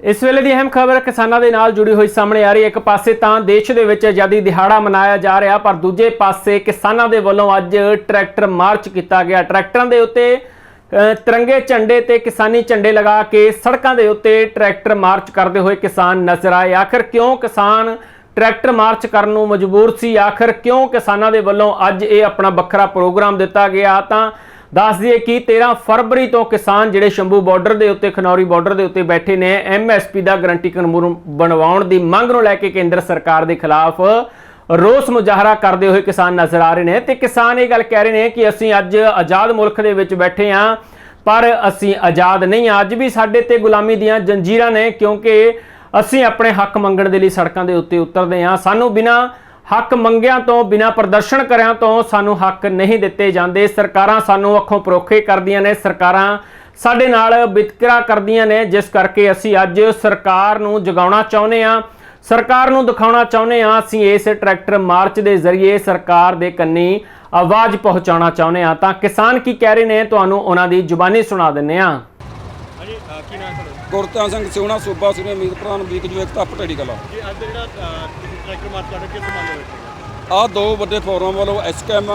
ਇਸ ਵੇਲੇ ਦੀ ਅਹਿਮ ਖਬਰ ਕਿਸਾਨਾਂ ਦੇ ਨਾਲ ਜੁੜੀ ਹੋਈ ਸਾਹਮਣੇ ਆ ਰਹੀ ਹੈ। ਇੱਕ ਪਾਸੇ ਤਾਂ ਦੇਸ਼ ਦੇ ਵਿੱਚ ਆਜ਼ਾਦੀ ਦਿਹਾੜਾ ਮਨਾਇਆ ਜਾ ਰਿਹਾ, ਪਰ ਦੂਜੇ ਪਾਸੇ ਕਿਸਾਨਾਂ ਦੇ ਵੱਲੋਂ ਅੱਜ ਟਰੈਕਟਰ ਮਾਰਚ ਕੀਤਾ ਗਿਆ। ਟਰੈਕਟਰਾਂ ਦੇ ਉੱਤੇ ਤਿਰੰਗੇ ਝੰਡੇ ਤੇ ਕਿਸਾਨੀ ਝੰਡੇ ਲਗਾ ਕੇ ਸੜਕਾਂ ਦੇ ਉੱਤੇ ਟਰੈਕਟਰ ਮਾਰਚ ਕਰਦੇ ਹੋਏ ਕਿਸਾਨ ਨਜ਼ਰ ਆਏ। ਆਖਰ ਕਿਉਂ ਕਿਸਾਨ ਟਰੈਕਟਰ ਮਾਰਚ ਕਰਨ ਨੂੰ ਮਜਬੂਰ ਸੀ? ਆਖਰ ਕਿਉਂ ਕਿਸਾਨਾਂ ਦੇ ਵੱਲੋਂ ਅੱਜ ਇਹ ਆਪਣਾ ਵੱਖਰਾ ਪ੍ਰੋਗਰਾਮ ਦਿੱਤਾ ਗਿਆ? ਤਾਂ ਦੱਸ ਦਈਏ ਕਿ 13 ਫਰਵਰੀ ਤੋਂ ਕਿਸਾਨ ਜਿਹੜੇ ਸ਼ੰਭੂ ਬਾਰਡਰ ਦੇ ਉੱਤੇ, ਖਨੌਰੀ ਬਾਰਡਰ ਦੇ ਉੱਤੇ ਬੈਠੇ ਨੇ ਐਮਐਸਪੀ ਦਾ ਗਰੰਟੀ ਕਾਨੂੰਨ ਬਣਵਾਉਣ ਦੀ ਮੰਗ ਨੂੰ ਲੈ ਕੇ ਕੇਂਦਰ ਸਰਕਾਰ ਦੇ ਖਿਲਾਫ ਰੋਸ ਮੁਜ਼ਾਹਰਾ ਕਰਦੇ ਹੋਏ ਕਿਸਾਨ ਨਜ਼ਰ ਆ ਰਹੇ ਨੇ ਤੇ ਕਿਸਾਨ ਇਹ ਗੱਲ ਕਹਿ ਰਹੇ ਨੇ ਕਿ ਅਸੀਂ ਅੱਜ ਆਜ਼ਾਦ ਮੁਲਕ ਦੇ ਵਿੱਚ ਬੈਠੇ ਹਾਂ, ਪਰ ਅਸੀਂ ਆਜ਼ਾਦ ਨਹੀਂ ਹਾਂ। ਅੱਜ ਵੀ ਸਾਡੇ ਤੇ ਗੁਲਾਮੀ ਦੀਆਂ ਜੰਜੀਰਾਂ ਨੇ, ਕਿਉਂਕਿ ਅਸੀਂ ਆਪਣੇ ਹੱਕ ਮੰਗਣ ਦੇ ਲਈ ਸੜਕਾਂ ਦੇ ਉੱਤੇ ਉਤਰਦੇ ਹਾਂ। ਸਾਨੂੰ ਬਿਨਾਂ ਹੱਕ ਮੰਗਿਆਂ ਤੋਂ ਬਿਨਾਂ ਪ੍ਰਦਰਸ਼ਨ ਕਰਿਆਂ ਤੋਂ ਸਾਨੂੰ ਹੱਕ ਨਹੀਂ ਦਿੱਤੇ ਜਾਂਦੇ। ਸਰਕਾਰਾਂ ਸਾਨੂੰ ਅੱਖੋਂ ਪਰੋਖੇ ਕਰਦੀਆਂ ਨੇ। ਸਰਕਾਰਾਂ ਸਾਡੇ ਨਾਲ ਵਿਤਕਰਾ ਕਰਦੀਆਂ ਨੇ। ਜਿਸ ਕਰਕੇ ਅਸੀਂ ਅੱਜ ਸਰਕਾਰ ਨੂੰ ਜਗਾਉਣਾ ਚਾਹੁੰਦੇ ਹਾਂ। ਸਰਕਾਰ ਨੂੰ ਦਿਖਾਉਣਾ ਚਾਹੁੰਦੇ ਹਾਂ। ਅਸੀਂ ਇਸ ਟਰੈਕਟਰ ਮਾਰਚ ਦੇ ਜ਼ਰੀਏ ਸਰਕਾਰ ਦੇ ਕੰਨੀ ਆਵਾਜ਼ ਪਹੁੰਚਾਉਣਾ ਚਾਹੁੰਦੇ ਹਾਂ। ਤਾਂ ਕਿਸਾਨ ਕੀ ਕਹਿ ਰਹੇ ਨੇ? ਤੁਹਾਨੂੰ ਉਹਨਾਂ ਦੀ ਜ਼ੁਬਾਨੀ ਸੁਣਾ ਦਿੰਨੇ ਹਾਂ। ਗੁਰਤਾਂ ਸਿੰਘ ਸਿਉਣਾ ਸੂਬਾ ਸ੍ਰੀ ਅਮੀਰ ਪ੍ਰਧਾਨ ਵੀਕ ਜੋ ਇੱਕ ਤਾਂ ਪਟੜੀ ਕਲਾ। ਜੀ ਅੱਜ ਦਾ ਜਿਹੜਾ ਟਰੈਕਟਰ ਮਾਰਚ ਕਰ ਰਹੇ ਕਿਸ ਸੰਬੰਧ ਦੇ ਦੋ ਵੱਡੇ ਫੋਰਮ ਵੱਲੋਂ ਐਸਕੇਐਮ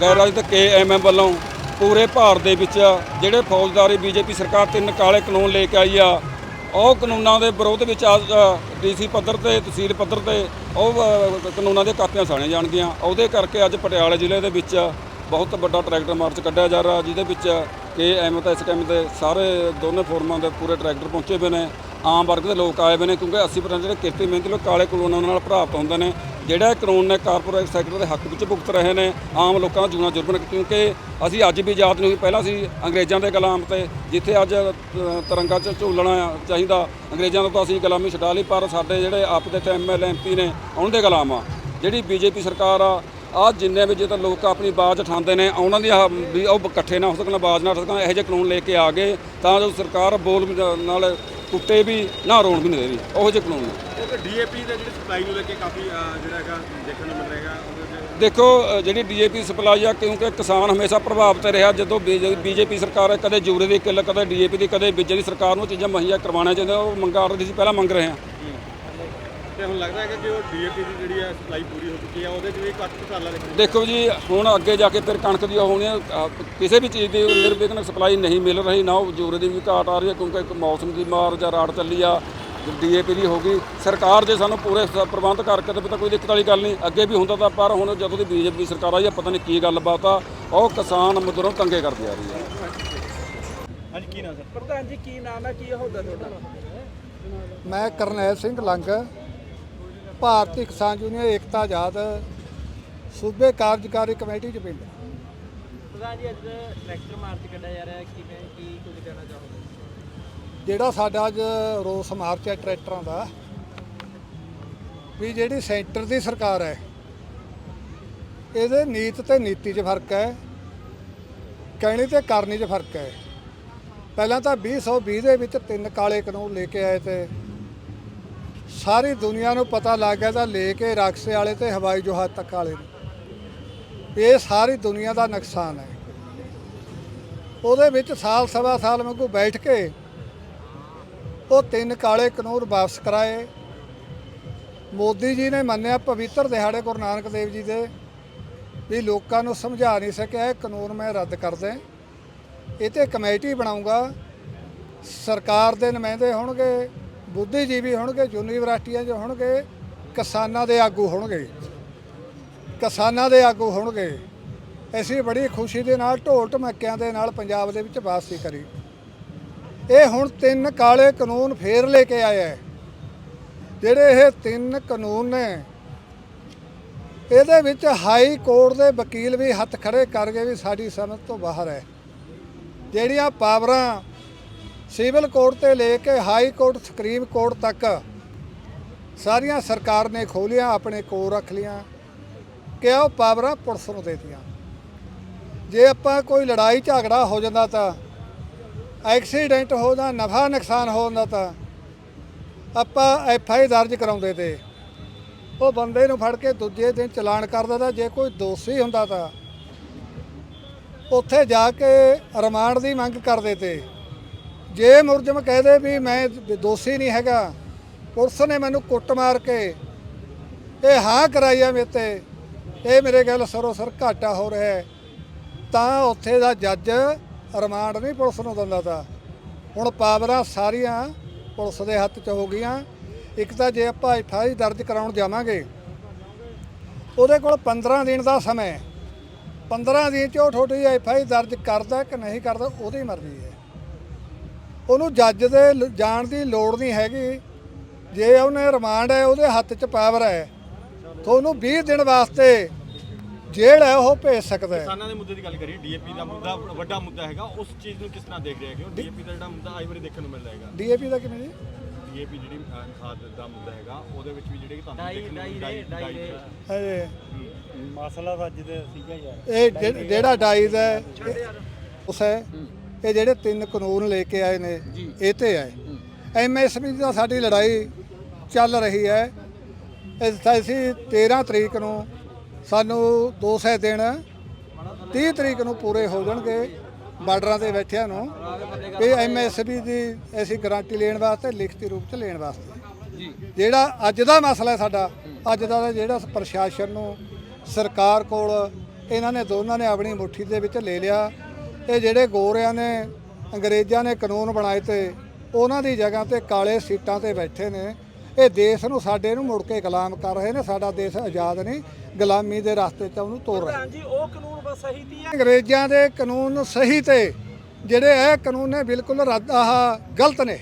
ਗੈਰਾਜ ਤੇ ਕੇਐਮਐਮ ਵੱਲੋਂ ਪੂਰੇ ਭਾਰਤ ਦੇ ਵਿੱਚ ਜਿਹੜੇ ਫੌਜਦਾਰੀ ਬੀਜੇਪੀ ਸਰਕਾਰ ਤਿੰਨ ਕਾਲੇ ਕਾਨੂੰਨ ਲੈ ਕੇ ਆਈ ਆ ਉਹ ਕਾਨੂੰਨਾਂ ਦੇ ਵਿਰੋਧ ਵਿੱਚ ਅੱਜ ਡੀਸੀ ਪੱਧਰ ਤੇ ਤਹਿਸੀਲ ਪੱਧਰ ਤੇ ਉਹ ਕਾਨੂੰਨਾਂ ਦੀਆਂ ਕਾਪੀਆਂ ਸਾਣੀਆਂ ਜਾਣਗੀਆਂ। ਉਹਦੇ ਕਰਕੇ ਅੱਜ ਪਟਿਆਲੇ ਜ਼ਿਲ੍ਹੇ ਦੇ ਵਿੱਚ ਬਹੁਤ ਵੱਡਾ ਟਰੈਕਟਰ ਮਾਰਚ ਕੱਢਿਆ ਜਾ ਰਿਹਾ ਜਿਹਦੇ ਵਿੱਚ ਕੇ ਐਮ ਇਸ ਐਸਕੇਐਮ 'ਤੇ ਸਾਰੇ ਦੋਨੇ ਫੋਰਮਾਂ ਦੇ ਪੂਰੇ ਟਰੈਕਟਰ ਪਹੁੰਚੇ ਹੋਏ ਨੇ। ਆਮ ਵਰਗ ਦੇ ਲੋਕ ਆਏ ਹੋਏ ਨੇ ਕਿਉਂਕਿ 80% ਜਿਹੜੇ ਕਿਰਤੀ ਮਿਹਨਤੀ ਲੋਕ ਕਾਲੇ ਕਾਨੂੰਨਾਂ ਨਾਲ ਪ੍ਰਭਾਵਿਤ ਹੁੰਦੇ ਨੇ। ਜਿਹੜਾ ਕਾਨੂੰਨ ਨੇ ਕਾਰਪੋਰੇਟ ਸੈਕਟਰ ਦੇ ਹੱਕ ਵਿੱਚ ਭੁਗਤ ਰਹੇ ਨੇ ਆਮ ਲੋਕਾਂ ਦਾ ਜੂਣਾ ਜੁਰਬਨ ਕਿਉਂਕਿ ਅਸੀਂ ਅੱਜ ਵੀ ਆਜ਼ਾਦ ਨਹੀਂ ਹੋਈ ਪਹਿਲਾਂ ਅਸੀਂ ਅੰਗਰੇਜ਼ਾਂ ਦੇ ਗੁਲਾਮ ਤੇ। ਜਿੱਥੇ ਅੱਜ ਅ, ਤਿਰੰਗਾ ਚ ਝੂਲਣਾ ਚਾਹੀਦਾ ਅੰਗਰੇਜ਼ਾਂ ਤੋਂ ਤਾਂ ਅਸੀਂ ਗੁਲਾਮੀ ਛਡਾ ਲਈ ਪਰ ਸਾਡੇ ਜਿਹੜੇ ਆਪ ਦੇ ਐਮਐਲ ਐਮਪੀ ਨੇ ਉਹਨਾਂ ਦੇ ਗੁਲਾਮ ਆ। ਜਿਹੜੀ ਬੀਜੇਪੀ ਸਰਕਾਰ ਆ ਆ ਜਿੰਨੇ ਵੀ ਜੇ ਤਾਂ ਲੋਕ ਆਪਣੀ ਬਾਜ਼ ਉਠਾਉਂਦੇ ਨੇ ਉਹਨਾਂ ਦੀ ਆਹ ਵੀ ਉਹ ਇਕੱਠੇ ਨਾ ਹੋ ਸਕਣ ਬਾਜ਼ ਨਾ ਉੱਠ ਸਕਣ ਇਹੋ ਜਿਹੇ ਕਾਨੂੰਨ ਲੈ ਕੇ ਆ ਗਏ ਤਾਂ ਜੋ ਸਰਕਾਰ ਬੋਲ ਵੀ ਨਾਲ ਕੁੱਟੇ ਵੀ ਨਾ ਰੋਣ ਵੀ ਨਹੀਂ ਦੇਣੀ ਉਹੋ ਜਿਹੇ ਕਾਨੂੰਨ ਨੇ। ਉਹ ਡੀਏਪੀ ਦੇ ਜਿਹੜੀ ਸਪਲਾਈ ਨੂੰ ਲੈ ਕੇ ਕਾਫੀ ਅਹ, ਜਿਹੜਾ ਹੈਗਾ ਦੇਖਣ ਨੂੰ ਮਿਲ ਰਿਹਾ ਹੈਗਾ ਉਹਦੇ ਵਿੱਚ ਦੇਖੋ ਅ, ਜਿਹੜੀ ਡੀਏਪੀ ਸਪਲਾਈ ਆ ਕਿਉਂਕਿ ਕਿਸਾਨ ਹਮੇਸ਼ਾ ਪ੍ਰਭਾਵਿਤ ਰਿਹਾ ਜਦੋਂ ਬੀਜੇਪੀ ਸਰਕਾਰ ਕਦੇ ਜੂਰੇ ਦੀ ਕਿੱਲ ਕਦੇ ਡੀਏਪੀ ਦੀ ਕਦੇ ਬੀਜੇ ਦੀ ਸਰਕਾਰ ਨੂੰ ਚੀਜ਼ਾਂ ਮੁਹੱਈਆ ਕਰਵਾਉਣਾ ਚਾਹੁੰਦੇ ਉਹ ਮੰਗਾਂ ਰਹੀ ਸੀ ਪਹਿਲਾਂ ਮੰਗ ਰਹੇ ਆ ਤੇ ਹੁਣ ਲੱਗਦਾ ਹੈਗਾ ਕਿ ਉਹ ਡੀਏਪੀ ਦੀ ਜਿਹੜੀ ਹੈ ਸਪਲਾਈ ਪੂਰੀ ਹੋ ਚੁੱਕੀ ਹੈ ਉਹਦੇ 'ਚ ਵੀ ਘੱਟ ਘਟਾਲਾ ਦੇਖਣ ਦੇਖੋ ਜੀ ਹੁਣ ਅੱਗੇ ਜਾ ਕੇ ਫਿਰ ਕਣਕ ਦੀ ਹੋਣੀ ਅ, ਕਿਸੇ ਵੀ ਚੀਜ਼ ਦੀ ਨਿਰਵਿਘਨ ਸਪਲਾਈ ਨਹੀਂ ਮਿਲ ਰਹੀ ਨਾ ਉਹ ਜੂਰੇ ਦੀ ਵੀ ਘਾਟ ਆ ਰਹੀ ਹੈ ਕਿਉਂਕਿ ਇੱਕ ਮੌਸਮ ਦੀ ਮਾਰ ਜਾਂ ਰਾੜ ਚੱਲੀ ਆ ਡੀਏਪੀ ਦੀ ਹੋ ਗਈ। ਸਰਕਾਰ ਜੇ ਸਾਨੂੰ ਪੂਰੇ ਸ- ਪ੍ਰਬੰਧ ਕਰਕੇ ਤੇ ਤਾਂ ਕੋਈ ਦਿੱਕਤ ਵਾਲੀ ਗੱਲ ਨਹੀਂ। ਅੱਗੇ ਵੀ ਹੁੰਦਾ ਤਾਂ ਪਰ ਹੁਣ ਜਦੋਂ ਦੀ ਬੀਜੇਪੀ ਸਰਕਾਰ ਆਈ ਆ ਪਤਾ ਨਹੀਂ ਕੀ ਗੱਲਬਾਤ ਆ ਉਹ ਕਿਸਾਨ ਮਜ਼ਦੂਰਾਂ ਨੂੰ ਤੰਗੇ ਕਰਦੀ ਆ ਰਹੀ ਆ। ਹਾਂਜੀ ਕੀ ਨਾਮ ਸਰ ਪ੍ਰਧਾਨ ਜੀ ਕੀ ਨਾਮ ਹੈ? ਕੀ ਅਹੁਦਾ ਤੁਹਾਡਾ? ਮੈਂ ਕਰਨੈਲ ਸਿੰਘ ਲੰਗ। ਭਾਰਤੀ ਕਿਸਾਨ ਯੂਨੀਅਨ ਏਕਤਾ ਆਜ਼ਾਦ ਸੂਬੇ ਕਾਰਜਕਾਰੀ ਕਮੇਟੀ ਚ ਪਿੰਡ। ਪ੍ਰਧਾਨ ਜੀ ਅੱਜ ਟਰੈਕਟਰ ਮਾਰਚ ਕੱਢਿਆ ਜਾ ਰਿਹਾ ਹੈ ਕਿਵੇਂ ਕੀ ਕੁਝ ਕਹਿਣਾ ਚਾਹੋਗੇ? ਜਿਹੜਾ ਸਾਡਾ ਅੱਜ ਰੋਸ ਮਾਰਚ ਹੈ ਟਰੈਕਟਰਾਂ ਦਾ ਵੀ ਜਿਹੜੀ ਸੈਂਟਰ ਦੀ ਸਰਕਾਰ ਹੈ ਇਹਦੇ ਨੀਤ ਤੇ ਨੀਤੀ 'ਚ ਫ਼ਰਕ ਹੈ ਕਹਿਣੀ ਤੇ ਕਰਨੀ 'ਚ ਫ਼ਰਕ ਹੈ। ਪਹਿਲਾਂ ਤਾਂ 2020 ਦੇ ਵਿੱਚ ਤਿੰਨ ਕਾਲੇ ਕਾਨੂੰਨ ਲੈ ਕੇ ਆਏ ਤੇ ਸਾਰੀ ਦੁਨੀਆ ਨੂੰ ਪਤਾ ਲੱਗ ਗਿਆ ਤਾਂ ਲੈ ਕੇ ਰਕਸੇ ਵਾਲੇ ਤੇ ਹਵਾਈ ਜਹਾਜ਼ ਤੱਕ ਵਾਲੇ ਨੂੰ। ਇਹ ਸਾਰੀ ਦੁਨੀਆ ਦਾ ਨੁਕਸਾਨ ਹੈ। ਉਹਦੇ ਵਿੱਚ ਸਾਲ ਸਵਾ ਸਾਲ ਵਾਂਗੂ ਬੈਠ ਕੇ ਉਹ ਤਿੰਨ ਕਾਲੇ ਕਾਨੂੰਨ ਵਾਪਸ ਕਰਾਏ। ਮੋਦੀ ਜੀ ਨੇ ਮੰਨਿਆ ਪਵਿੱਤਰ ਦਿਹਾੜੇ ਗੁਰੂ ਨਾਨਕ ਦੇਵ ਜੀ ਦੇ ਵੀ ਲੋਕਾਂ ਨੂੰ ਸਮਝਾ ਨਹੀਂ ਸਕਿਆ, ਇਹ ਕਾਨੂੰਨ ਮੈਂ ਰੱਦ ਕਰਦਾ ਇਹ ਤੇ ਕਮੇਟੀ ਬਣਾਉਂਗਾ ਸਰਕਾਰ ਦੇ ਨੁਮਾਇੰਦੇ ਹੋਣਗੇ। ਬੁੱਧੀਜੀਵੀ ਹੋਣਗੇ, ਯੂਨੀਵਰਸਿਟੀਆਂ 'ਚ ਹੋਣਗੇ, ਕਿਸਾਨਾਂ ਦੇ ਆਗੂ ਹੋਣਗੇ। ਕਿਸਾਨਾਂ ਦੇ ਆਗੂ ਹੋਣਗੇ। ਅਸੀਂ ਬੜੀ ਖੁਸ਼ੀ ਦੇ ਨਾਲ, ਢੋਲ ਢਮੱਕਿਆਂ ਦੇ ਨਾਲ ਪੰਜਾਬ ਦੇ ਵਿੱਚ ਵਾਪਸੀ ਕਰੀ। ਇਹ ਹੁਣ ਤਿੰਨ ਕਾਲੇ ਕਾਨੂੰਨ ਫੇਰ ਲੈ ਕੇ ਆਇਆ ਹੈ। ਜਿਹੜੇ ਇਹ ਤਿੰਨ ਕਾਨੂੰਨ ਨੇ, ਇਹਦੇ ਵਿੱਚ ਹਾਈ ਕੋਰਟ ਦੇ ਵਕੀਲ ਵੀ ਹੱਥ ਖੜੇ ਕਰ ਗਏ ਵੀ ਸਾਡੀ ਸਨਤ ਤੋਂ ਬਾਹਰ ਹੈ। ਜਿਹੜੀਆਂ ਪਾਵਰਾਂ ਸਿਵਲ ਕੋਰਟ ਤੇ ਲੈ ਕੇ ਹਾਈ ਕੋਰਟ, ਸੁਪਰੀਮ ਕੋਰਟ ਤੱਕ ਸਾਰੀਆਂ ਸਰਕਾਰ ਨੇ ਖੋਲੀਆਂ ਆਪਣੇ ਕੋਲ ਰੱਖ ਲੀਆਂ ਕਿ ਉਹ ਪਾਵਰਾਂ ਪੁਲਿਸ ਨੂੰ ਦੇਤੀਆਂ। ਜੇ ਆਪਾਂ ਕੋਈ ਲੜਾਈ ਝਗੜਾ ਹੋ ਜਾਂਦਾ ਤਾਂ, ਐਕਸੀਡੈਂਟ ਹੋ ਜਾਂਦਾ ਨਫਾ ਨੁਕਸਾਨ ਹੋ ਜਾਂਦਾ ਤਾਂ, ਆਪਾਂ ਐਫ ਆਈ ਦਰਜ ਕਰਾਉਂਦੇ ਤੇ ਉਹ ਬੰਦੇ ਨੂੰ ਫੜ ਕੇ ਦੂਜੇ ਦਿਨ ਚਲਾਨ ਕਰ ਦਿੰਦਾ। ਜੇ ਕੋਈ ਦੋਸ਼ੀ ਹੁੰਦਾ ਤਾਂ ਉੱਥੇ ਜਾ ਕੇ ਰਿਮਾਂਡ ਦੀ ਮੰਗ ਕਰਦੇ ਤੇ ਜੇ ਮੁਰਜਮ ਕਹਦੇ ਵੀ ਮੈਂ ਦੋਸ਼ੀ ਨਹੀਂ ਹੈਗਾ, ਪੁਲਿਸ ਨੇ ਮੈਨੂੰ ਕੁੱਟ ਮਾਰ ਕੇ ਇਹ ਹਾਂ ਕਰਾਈ ਆ ਮੇਰੇ ਤੇ। ਇਹ ਮੇਰੇ ਗੱਲ ਸਰੋ ਸਰ ਘਾਟਾ ਹੋ ਰਿਹਾ ਤਾਂ ਉੱਥੇ ਦਾ ਜੱਜ ਰਿਮਾਂਡ ਨਹੀਂ ਪੁਲਿਸ ਨੂੰ ਦਿੰਦਾ ਤਾ। ਹੁਣ ਪਾਵਰਾਂ ਸਾਰੀਆਂ ਪੁਲਿਸ ਦੇ ਹੱਥ 'ਚ ਹੋ ਗਈਆਂ। ਇੱਕ ਤਾਂ ਜੇ ਆਪਾਂ ਐਫਆਈ ਦਰਜ ਕਰਾਉਣ ਜਾਵਾਂਗੇ, ਉਹਦੇ ਕੋਲ 15 ਦਿਨ ਦਾ ਸਮਾਂ ਹੈ। 15 ਦਿਨ 'ਚ ਉਹ ਤੁਹਾਡੀ ਐਫਆਈ ਦਰਜ ਕਰਦਾ ਕਿ ਨਹੀਂ ਕਰਦਾ, ਉਹਦੀ ਮਰਜ਼ੀ ਹੈ। ਉਹਨੂੰ ਜੱਜ ਦੇ ਲ- ਜਾਣ ਦੀ ਲੋੜ ਨਹੀਂ ਹੈਗੀ। ਜੇ ਉਹਨੇ ਰਿਮਾਂਡ ਹੈ ਉਹਦੇ ਹੱਥ 'ਚ ਪਾਵਰ ਹੈ। ਤਾਂ ਉਹਨੂੰ 20 ਦਿਨ ਵਾਸਤੇ ਜੇਲ੍ਹ ਹੈ ਉਹ ਭੇਜ ਸਕਦਾ ਹੈ। ਕਿਸਾਨਾਂ ਦੇ ਮੁੱਦੇ ਦੀ ਗੱਲ ਕਰੀ ਡੀਏਪੀ ਦਾ ਮੁੱਦਾ ਵੱਡਾ ਮੁੱਦਾ ਹੈਗਾ। ਉਸ ਚੀਜ਼ ਨੂੰ ਕਿਸ ਤਰ੍ਹਾਂ ਦੇਖ ਰਹੇ ਹੈਗੇ ਡੀਏਪੀ ਦਾ ਜਿਹੜਾ ਮੁੱਦਾ ਆਈ ਵਾਰੀ ਦੇਖਣ ਨੂੰ ਮਿਲ ਰਿਹਾ ਹੈਗਾ ਡੀਏਪੀ ਦਾ ਕਿਵੇਂ ਜੀ? ਡੀਏਪੀ ਜਿਹੜੀ ਅਹ, ਖਾਦ ਦਾ ਮੁੱਦਾ ਹੈਗਾ ਉਹਦੇ ਵਿੱਚ ਵੀ ਜਿਹੜੇ ਕਿ ਤੁਹਾਨੂੰ ਦੇਖਣ ਨੂੰ ਡਾਈ ਡਾਈ ਦੇ- ਡਾਈ ਦੇ। ਹਜੇ ਮਸਲਾ ਤਾਂ ਅੱਜ ਦੇ ਸੀਗਾ ਯਾਰ ਇਹ ਜਿਹ- ਜਿਹੜਾ ਡਾਈਜ਼ ਹੈ ਇਹ- ਉਸ ਹੈ। ਇਹ ਜਿਹੜੇ ਤਿੰਨ ਕਾਨੂੰਨ ਲੈ ਕੇ ਆਏ ਨੇ ਇਹ ਤੇ ਹੈ ਐਮਐਸਪੀ ਦੀ ਤਾਂ ਸਾਡੀ ਲੜਾਈ ਚੱਲ ਰਹੀ ਹੈ। ਇਸ ਅਸੀਂ 13 ਤਰੀਕ ਨੂੰ ਸਾਨੂੰ 200 ਦਿਨ 30 ਤਰੀਕ ਨੂੰ ਪੂਰੇ ਹੋ ਜਾਣਗੇ ਬਾਰਡਰਾਂ ਤੇ ਬੈਠਿਆਂ ਨੂੰ। ਇਹ ਐਮਐਸਪੀ ਦੀ ਅਸੀਂ ਗਾਰੰਟੀ ਲੈਣ ਵਾਸਤੇ ਲਿਖਤੀ ਰੂਪ ਚ ਲੈਣ ਵਾਸਤੇ। ਜਿਹੜਾ ਅੱਜ ਦਾ ਮਸਲਾ ਹੈ ਸਾਡਾ ਅੱਜ ਦਾ ਜਿਹੜਾ ਪ੍ਰਸ਼ਾਸਨ ਨੂੰ ਸਰਕਾਰ ਕੋਲ ਇਹਨਾਂ ਨੇ ਦੋਨਾਂ ਨੇ ਆਪਣੀ ਮੁੱਠੀ ਦੇ ਵਿੱਚ ਲੈ ਲਿਆ। ਇਹ ਜਿਹੜੇ ਗੋਰਿਆਂ ਨੇ ਅੰਗਰੇਜ਼ਾਂ ਨੇ ਕਾਨੂੰਨ ਬਣਾਏ ਤੇ ਉਹਨਾਂ ਦੀ ਜਗ੍ਹਾ ਤੇ ਕਾਲੇ ਸੀਟਾਂ ਤੇ ਬੈਠੇ ਨੇ। ਇਹ ਦੇਸ਼ ਨੂੰ ਸਾਡੇ ਨੂੰ ਮੁੜ ਕੇ ਗੁਲਾਮ ਕਰ ਰਹੇ ਨੇ ਸਾਡਾ ਦੇਸ਼ ਆਜ਼ਾਦ ਨਹੀਂ ਗੁਲਾਮੀ ਦੇ ਰਸਤੇ 'ਚ ਉਹਨੂੰ ਤੋਰ ਰਹੇ ਜੀ ਉਹ ਕਾਨੂੰਨ ਬਸ ਸਹੀ ਤੀ ਅੰਗਰੇਜ਼ਾਂ ਦੇ ਕਾਨੂੰਨ ਸਹੀ ਤੇ ਜਿਹੜੇ ਇਹ ਕਾਨੂੰਨ ਨੇ ਬਿਲਕੁਲ ਰੱਦ ਆਹ ਗਲਤ ਨੇ।